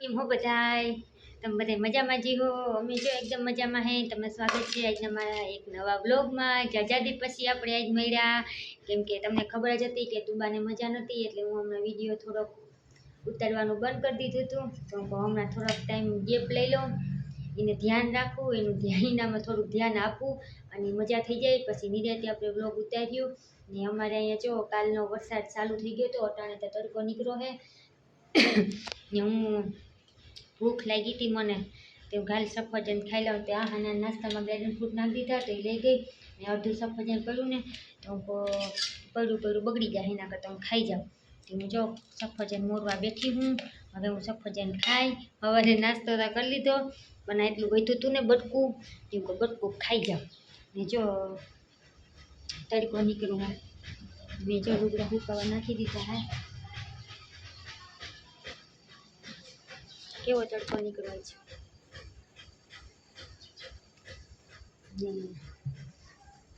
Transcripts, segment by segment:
કેમ હો બધાય? તમે બધા મજામાં જી હો? અમે જો એકદમ મજામાં હે. તમને સ્વાગત છે આજના મારા એક નવા બ્લોગમાં જાજાદી પછી આપણે આજ મળ્યા કેમ કે તમને ખબર જ હતી કે તુબાને મજા નહોતી એટલે હું હમણાં વીડિયો થોડોક ઉતારવાનું બંધ કરી દીધું હતું. તો હમણાં થોડોક ટાઈમ ગેપ લઈ લઉં. એને ધ્યાન રાખવું, એનું ધ્યાન એનામાં થોડુંક ધ્યાન આપવું અને મજા થઈ જાય. પછી નિરાતે આપણે બ્લોગ ઉતાર્યું. ને અમારે અહીંયા જો કાલનો વરસાદ ચાલુ થઈ ગયો તો અટાણે તો તડકો નીકળ્યો હે. ને હું ભૂખ લાગી હતી મને. તે ગાલ સફરજન ખાઈ લઉં તે આહાના નાસ્તામાં ડ્રેગન ફ્રૂટ નાખી દીધા તો એ લઈ ગઈ. ને અડધું સફરજન પડ્યું ને તો પડ્યું પડ્યું બગડી જાય એના કરતાં હું ખાઈ જાઉં. તો હું જો સફરજન મોરવા બેઠી હું. હવે હું સફરજન ખાઈ સવારે નાસ્તો કરી લીધો. મને એટલું વધ્યું હતું ને બટકું હું કહું, બટકું ખાઈ જાઉં. ને જો તડકો નીકળ્યું. મેં જો લુગડા સુકાવા નાખી દીધા હા. કેવો તડકો નીકળ્યો છે.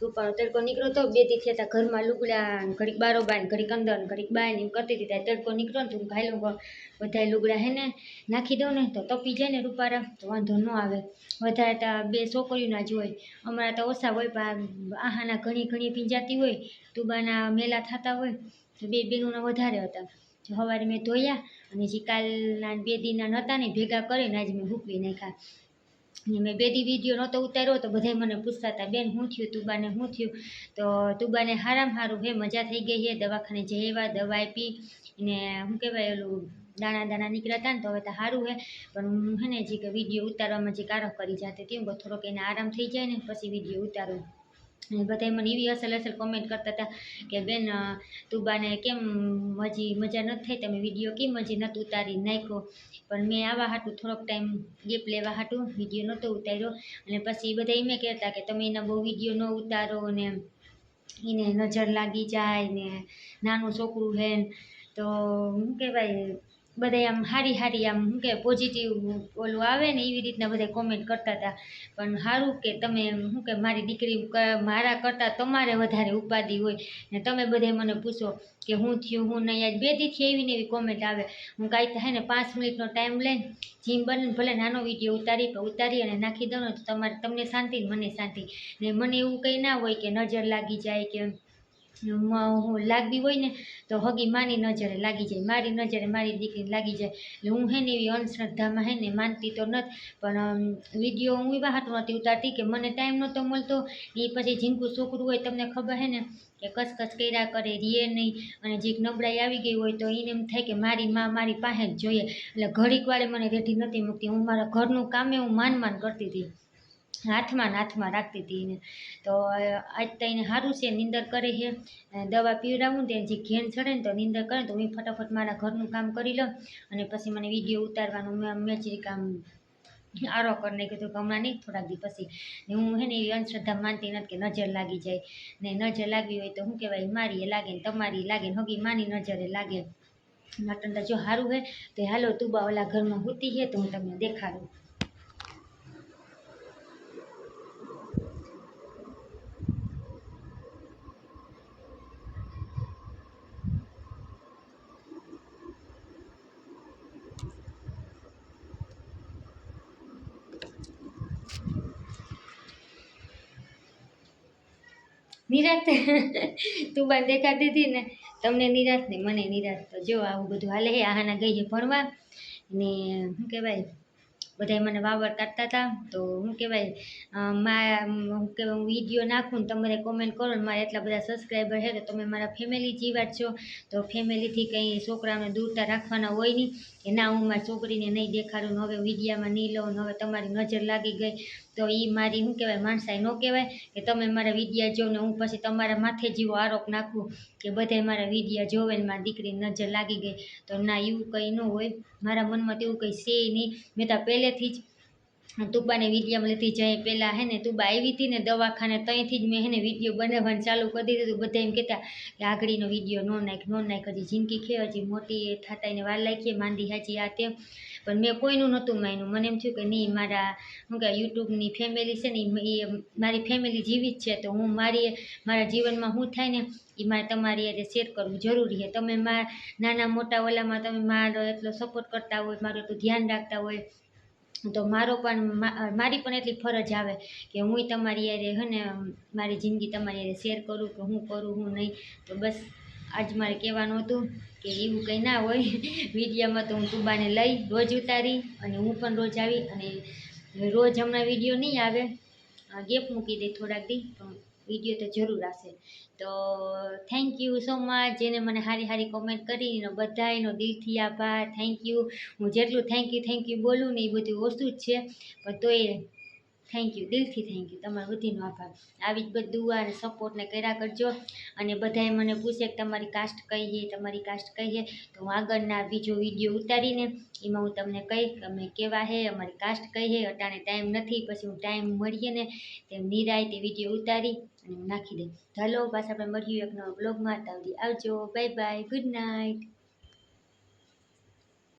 રૂપાળો તડકો નીકળ્યો તો બેથી થયા ઘરમાં લુગડા ઘડીક બારો બાય ઘડીક અંદર ઘડીક બાય ને કરતી હતી ત્યારે તડકો નીકળ્યો ને તો હું બધા લુગડા હે ને નાખી દઉં ને તો તપી જાય ને રૂપારા તો વાંધો ન આવે. વધારે તો બે છોકરીઓના જ હોય. અમારા તો ઓછા હોય, પણ આહાના ઘણી ઘણી ભીંજાતી હોય તુબાના મેલા થતા હોય, તો બે બેનોના વધારે હતા. સવારે મેં ધોયા અને જે કાલના બે દીના નહોતા ને ભેગા કરીને આજે મેં હૂકવી નાખ્યા. ને મેં બે દી વીડિયો નહોતો ઉતાર્યો તો બધાય મને પૂછતા હતા, બેન શું થયું? તુબાને શું થયું? તો તુબાને હારામ હારું હે, મજા થઈ ગઈ હે, દવાખાને જઈ આવ્યા, દવા આપી ને શું કહેવાય ઓલું દાણા દાણા નીકળ્યા હતા ને તો હવે તો સારું હે. પણ હું હે ને જે કે વીડિયો ઉતારવામાં જે કારક કરી જાતે કેમ હું થોડોક એને આરામ થઈ જાય ને પછી વીડિયો ઉતારું. બધાય મને એવી અસલ અસલ કોમેન્ટ કરતા હતા કે, બેન તુબાને કેમ હજી મજા નથી થઈ? તમે વીડિયો કેમ હજી નહોતું ઉતારી નાખ્યો? પણ મેં આવા હાટું થોડોક ટાઈમ ગેપ લેવા હાટું વીડિયો નહોતો ઉતાર્યો. અને પછી બધા એમ કહેતા કે, તમે એના બહુ વીડિયો ન ઉતારો ને એને નજર લાગી જાય ને નાનું છોકરું હે તો શું કહેવાય બધા આમ હારી હારી આમ, શું કે પોઝિટિવ ઓલું આવે ને એવી રીતના બધા કોમેન્ટ કરતા હતા. પણ સારું કે તમે શું કે મારી દીકરી મારા કરતાં તમારે વધારે ઉપાધિ હોય. ને તમે બધે મને પૂછો કે હું થયું, હું નહીં, આજ બે દીથી એવી ને એવી કોમેન્ટ આવે. હું કાંઈ થાય ને પાંચ મિનિટનો ટાઈમ લઈને જીમ બને ભલે નાનો વીડિયો ઉતારી, પણ ઉતારી અને નાખી દઉં ને તો તમારે, તમને શાંતિ મને શાંતિ. ને મને એવું કંઈ ના હોય કે નજર લાગી જાય કે હું લાગવી હોય ને, તો હગી માની નજરે લાગી જાય. મારી નજરે મારી દીકરી લાગી જાય. એટલે હું હે ને એવી અંધશ્રદ્ધામાં હે ને માનતી તો નથી. પણ વીડિયો હું એવા હાટું નથી ઉતારતી કે મને ટાઈમ નહોતો મળતો. એ પછી ઝીંકું છોકરું હોય તમને ખબર હે ને કે કચકચ કર્યા કરે, રીએ નહીં. અને જે નબળાઈ આવી ગઈ હોય તો એને એમ થાય કે મારી માં મારી પાસે જ જોઈએ. એટલે ઘડીક વાળે મને રેઢી નથી મૂકતી. હું મારા ઘરનું કામે હું માન માન કરતી હતી. હાથમાં હાથમાં રાખતી હતી એને. તો આજ તો એને સારું છે, નીંદર કરે છે. દવા પીવડાવું ને જે ઘેન ચડે ને તો નીંદર કરે તો હું ફટાફટ મારા ઘરનું કામ કરી લઉં. અને પછી મને વીડિયો ઉતારવાનું મેં મેં જે કામ આરો કરીને કીધું કે હમણાં નહીં, થોડાક દી પછી. હું હે ને એવી અંધશ્રદ્ધા માનતી નથી કે નજર લાગી જાય. ને નજર લાગવી હોય તો શું કહેવાય મારી એ લાગે ને તમારી લાગે ને હગી માની નજરે લાગે. નટનતા જો સારું હે, તો હાલો તુબા ઓલા ઘરમાં હોતી છે તો હું તમને દેખાડું. નિરાત. તું બાન દેખાતી દીધી ને, તમને નિરાત ને મને નિરાત. તો જો આવું બધું હાલે હે, આહાના ગઈ ભણવા. ને શું કહેવાય? બધાય મને વાવડ કાઢતા હતા તો શું કહેવાય મારા શું કહેવાય, હું વીડિયો નાખું ને તમારે કોમેન્ટ કરો ને મારા એટલા બધા સબસ્ક્રાઈબર છે તો તમે મારા ફેમિલી જીવા છો. તો ફેમિલીથી કંઈ છોકરાઓને દૂરતા રાખવાના હોય નહીં કે ના, હું મારી છોકરીને નહીં દેખાડું હવે વિડીયામાં નહીં લઉં હવે તમારી નજર લાગી ગઈ. તો એ મારી શું કહેવાય, માણસાઈ ન કહેવાય કે તમે મારા વિડીયા જોવો ને હું પછી તમારા માથે જેવો આરોપ નાખું કે બધાય મારા વિડીયા જોવે ને મારી દીકરીની નજર લાગી ગઈ. તો ના, એવું કંઈ ન હોય. મારા મનમાં તેવું કંઈ છે નહીં. મેં તો પહેલેથી જ તુબાને વીડિયો લેતી જાય પહેલાં હે ને તુબા આવી હતી ને દવાખાને ત્યાંથી જ મેં હે ને વીડિયો બનાવવાનું ચાલુ કરી દીધું બધા એમ કહેતા કે આગળીનો વીડિયો નો નાખ નો નાખ, હજી જિંદગી ખે હજી મોટી થતા એને વાર લાગીએ, માંદી હાજી આ તેમ. પણ મેં કોઈનું નહોતું માન્યું. મને એમ થયું કે નહીં, મારા, શું કે યુટ્યુબની ફેમિલી છે ને, એ મારી ફેમિલી જ છે, તો હું મારી મારા જીવનમાં શું થાય ને, એ મારે તમારી આજે શેર કરવું જરૂરી છે. તમે મારા નાના મોટા ઓલામાં તમે મારો એટલો સપોર્ટ કરતા હોય, મારું એટલું ધ્યાન રાખતા હોય તો મારો પણ મારી પણ એટલી ફરજ આવે કે હું તમારી હારે હે ને મારી જિંદગી તમારી હારે શેર કરું કે હું કરું, હું નહીં. તો બસ આજ મારે કહેવાનું હતું કે એવું કંઈ ના હોય. વિડીયામાં તો હું તુબાને લઈ, રોજ ઉતારી અને હું પણ રોજ આવી અને રોજ હમણાં વીડિયો નહીં આવે. ગેપ મૂકી દઈ થોડાક દી, પણ વીડિયો તો જરૂર આવશે તો થેન્ક યુ સો મચ જેને મને સારી સારી કોમેન્ટ કરી, એનો બધાયનો દિલથી આભાર. થેન્ક યુ હું જેટલું થેન્ક યુ થેન્ક યુ બોલું ને એ બધું ઓછું જ છે. પણ તોય થેન્ક યુ દિલથી થેન્ક યુ તમારો બધીનો આભાર. આવી જ બધી દુઆ અને સપોર્ટને કર્યા કરજો. અને બધાએ મને પૂછે કે તમારી કાસ્ટ કઈ છે, તમારી કાસ્ટ કઈ છે? તો હું આગળના બીજો વીડિયો ઉતારીને એમાં હું તમને કહીશ કે અમે કેવા છે અમારી કાસ્ટ કઈ છે અટાણે ટાઈમ નથી. પછી હું ટાઈમ મળીએ ને તેમ નિરાય તે વીડિયો ઉતારી અને નાખી દઈ ચાલો, પાછા આપણે મળ્યું એક નવા બ્લોગમાં તાવડી આવજો. Bye bye good night